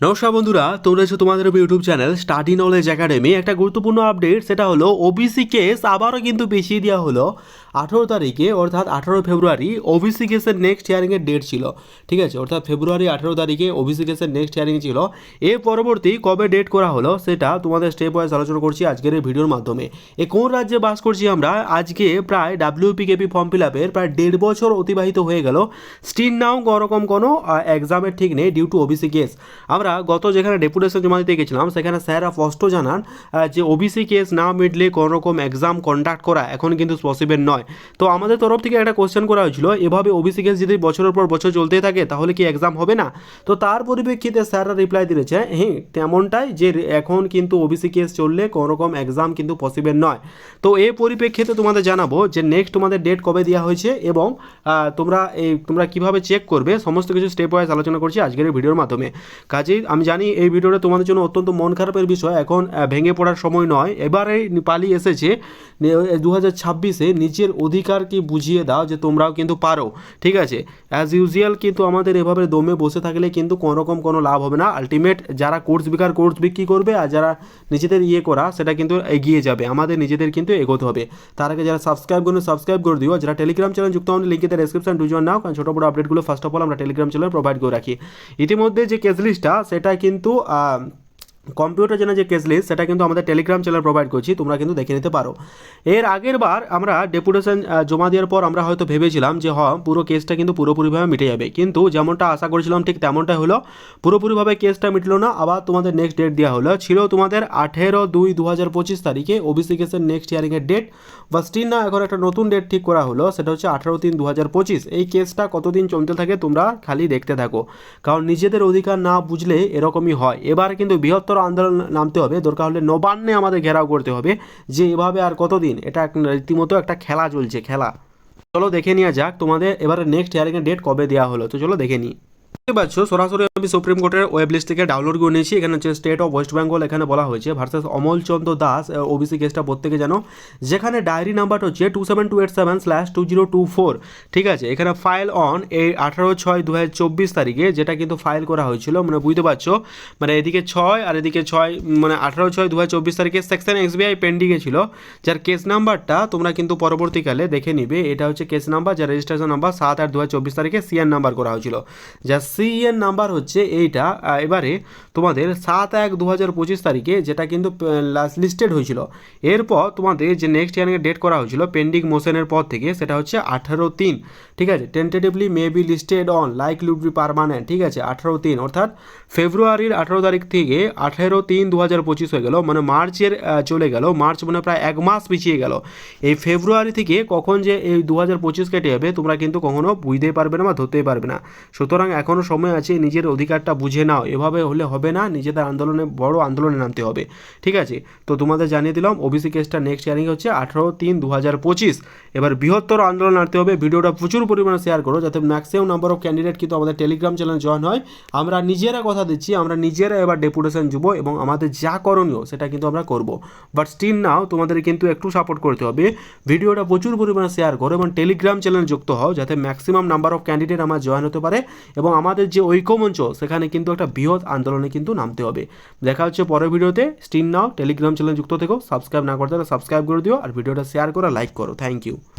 নমস্কার বন্ধুরা, তোমরা তোমাদের YouTube channel study knowledge academy. একটা গুরুত্বপূর্ণ আপডেট সেটা হলো ওবিসি কেস আবারও কিন্তু পিছিয়ে দেওয়া হলো। আঠেরো তারিখে, অর্থাৎ আঠেরো ফেব্রুয়ারি ওবিসি কেসের নেক্সট হিয়ারিংয়ের ডেট ছিল। ঠিক আছে? অর্থাৎ ফেব্রুয়ারি আঠেরো তারিখে ওবিসি কেসের নেক্সট হিয়ারিং ছিল। এর পরবর্তী কবে ডেট করা হলো, সেটা তোমাদের স্টেপ ওয়াইজ আলোচনা করছি আজকের এই ভিডিওর মাধ্যমে। এ কোন রাজ্যে বাস করছি আমরা? আজকে প্রায় ডাব্লিউপিকেপি ফর্ম ফিল আপের প্রায় দেড় বছর অতিবাহিত হয়ে গেল। স্টিল নাও কোনোরকম কোনো এক্সামের ঠিক নেই ডিউ টু ওবিসি কেস আমরা গত যেখানে ডেপুটেশন জমা দিতে গেছিলাম, সেখানে স্যাররা স্পষ্ট জানান যে ওবিসি কেস না মিটলে কোনোরকম এক্সাম কন্ডাক্ট করা এখন কিন্তু পসিবল নয়। তো আমাদের তরফ থেকে একটা কোশ্চেন করা হয়েছিল, এভাবে ওবিসি কেস যদি বছরের পর বছর চলতেই থাকে, তাহলে কি এক্সাম হবে না? তো তার পরিপ্রেক্ষিতে স্যাররা রিপ্লাই দিয়েছে হ্যাঁ তেমনটাই যে এখন কিন্তু ওবিসি কেস চললে কোনো রকম এক্সাম কিন্তু পসিবল নয়। তো এই পরিপ্রেক্ষিতে তোমাদের জানাব যে নেক্সট তোমাদের ডেট কবে দেওয়া হয়েছে এবং তোমরা এই তোমরা কীভাবে চেক করবে, সমস্ত কিছু স্টেপ ওয়াইজ আলোচনা করছি আজকের এই ভিডিওর মাধ্যমে। কাজেই আমি জানি এই ভিডিওটা তোমাদের জন্য অত্যন্ত মন খারাপের বিষয়, এখন ভেঙে পড়ার সময় নয়। এবারে পালি এসেছে দু হাজার ছাব্বিশে নিজের অধিকার কি বুঝিয়ে দাও যে তোমরাও কিন্তু পারো। ঠিক আছে? অ্যাজ ইউজুয়াল কিন্তু আমাদের এভাবে দমে বসে থাকলে কিন্তু কোনো রকম কোনো লাভ হবে না। আলটিমেট যারা কোর্স বিকার কোর্স বিক্রি করবে আর যারা নিজেদের ইয়ে করা, সেটা কিন্তু এগিয়ে যাবে। আমাদের নিজেদের কিন্তু এগোতে হবে। তার আগে যারা সাবস্ক্রাইব করুন সাবস্ক্রাইব করে দিও। যারা টেলিগ্রাম চ্যানেল যুক্ত হন লিঙ্কে ডেসক্রিপশন দুজন নাও। কারণ ছোটো বড় আপডেটগুলো ফার্স্ট অফ অল আমরা টেলিগ্রাম চ্যানেল প্রোভাইড করে রাখি। ইতিমধ্যে যে কেস লিস্টটা সেটা কিন্তু কম্পিউটার জন্য যে কেস লিস্ট সেটা কিন্তু আমাদের টেলিগ্রাম চ্যানেল প্রোভাইড করছি, তোমরা কিন্তু দেখে নিতে পারো। এর আগের বার আমরা ডেপুটেশন জমা দেওয়ার পর আমরা হয়তো ভেবেছিলাম যে, হ, পুরো কেসটা কিন্তু পুরোপুরিভাবে মিটে যাবে। কিন্তু যেমনটা আশা করেছিলাম, ঠিক তেমনটাই হলো, পুরোপুরিভাবে কেসটা মিটলো না, আবার তোমাদের নেক্সট ডেট দেওয়া হলো। ছিল তোমাদের আঠেরো দুই দু হাজার পঁচিশ তারিখে ওবিসি কেসের নেক্সট হিয়ারিংয়ের ডেট বা স্টিল না, এখন একটা নতুন ডেট ঠিক করা হলো, সেটা হচ্ছে আঠেরো তিন দু হাজার পঁচিশ। এই কেসটা কতদিন চলতে থাকে, তোমরা খালি দেখতে থাকো। কারণ নিজেদের অধিকার না বুঝলে এরকমই হয়। এবার কিন্তু বৃহত্তর আন্দোলন নামতে হবে। দরকার হলে নবান্নে আমাদের ঘেরাও করতে হবে। যে এভাবে আর কতদিন? এটা রীতিমতো একটা খেলা চলছে, খেলা। চলো দেখে নেওয়া যাক তোমাদের। এবারে নেক্সট হিয়ারিংয়ের ডেট কবে দেওয়া হলো? তো চলো দেখে নিই। পাচ্ছ, সরাসরি আমি সুপ্রিম কোর্টের ওয়েব লিস্ট থেকে ডাউনলোড করে নিয়েছি। এখানে হচ্ছে স্টেট অফ ওয়েস্ট বেঙ্গল এখানে বলা হয়েছে। ভার্সেস অমল চন্দ্র দাস ওবিসি কেসটা প্রত্যেকে জানো। যেখানে ডায়েরি নাম্বারটা হচ্ছে two seven two eight seven slash two zero two four ঠিক আছে? এখানে ফাইল অন এই আঠারো ছয় দু হাজার চব্বিশ তারিখে, যেটা কিন্তু ফাইল করা হয়েছিল। মানে বুঝতে পারছ? মানে এদিকে ছয় আর এদিকে ছয় মানে আঠারো ছয় দু হাজার চব্বিশ তারিখে সেকশন এক্সবিআই পেন্ডিংয়ে ছিল। যার কেস নাম্বারটা তোমরা কিন্তু পরবর্তীকালে দেখে নিবে। এটা হচ্ছে কেস নাম্বার যার রেজিস্ট্রেশন নাম্বার সাত আট দু হাজার চব্বিশ তারিখে সিএন নাম্বার করা হয়েছিল। যার সিএন নাম্বার হচ্ছে এইটা। এবারে তোমাদের সাত এক দু হাজার পঁচিশ তারিখে যেটা কিন্তু লাস্ট লিস্টেড হয়েছিল। এরপর তোমাদের যে নেক্সট ইয়ারিংয়ে ডেট করা হয়েছিল পেন্ডিং মোশনের পর থেকে, সেটা হচ্ছে আঠারো তিন। ঠিক আছে? Tentatively may be listed on like would be permanent ঠিক আছে? আঠারো তিন। অর্থাৎ ফেব্রুয়ারির আঠারো তারিখ থেকে আঠেরো তিন দু হাজার পঁচিশ হয়ে গেল মানে মার্চের চলে গেল। মার্চ মানে প্রায় এক মাস পিছিয়ে গেল। এই ফেব্রুয়ারি থেকে কখন যে এই দু হাজার পঁচিশ কেটে যাবে, তোমরা কিন্তু কখনো বুঝতেই পারবে না বা ধরতেই পারবে না। সুতরাং এখনও সময় আছে, নিজের অধিকারটা বুঝে নাও। এভাবে হলে হবে না, নিজেদের আন্দোলনে, বড় আন্দোলনে নামতে হবে। ঠিক আছে? তো তোমাদের জানিয়ে দিলাম ওবিসি কেসটা নেক্সট ইয়ারিং হচ্ছে আঠেরো তিন দু হাজার পঁচিশ। এবার বৃহত্তর আন্দোলন আনতে হবে। ভিডিওটা প্রচুর পরিমাণে শেয়ার করো, যাতে ম্যাক্সিমাম নাম্বার অফ ক্যান্ডিডেট কিন্তু আমাদের টেলিগ্রাম চ্যানেল জয়েন হয়। আমরা নিজেরা কথা দিচ্ছি, আমরা নিজেরা এবার ডেপুটেশন যাব এবং আমাদের যা করণীয়, সেটা কিন্তু আমরা করব। বাট স্টিল নাও তোমাদের কিন্তু একটু সাপোর্ট করতে হবে। ভিডিওটা প্রচুর পরিমাণে শেয়ার করো এবং টেলিগ্রাম চ্যানেল যুক্ত হও, যাতে ম্যাক্সিমাম নাম্বার অফ ক্যান্ডিডেট আমার জয়েন হতে পারে এবং আমাদের যে ঐক্যমঞ্চ সেখানে কিন্তু একটা বৃহৎ আন্দোলনে কিন্তু নামতে হবে। দেখা হচ্ছে পরের ভিডিওতে। স্টিন নাও টেলিগ্রাম চ্যানেল যুক্ত থেকো। সাবস্ক্রাইব না করতে সাবস্ক্রাইব করে দিও। আর ভিডিওটা শেয়ার করে লাইক করো। Thank you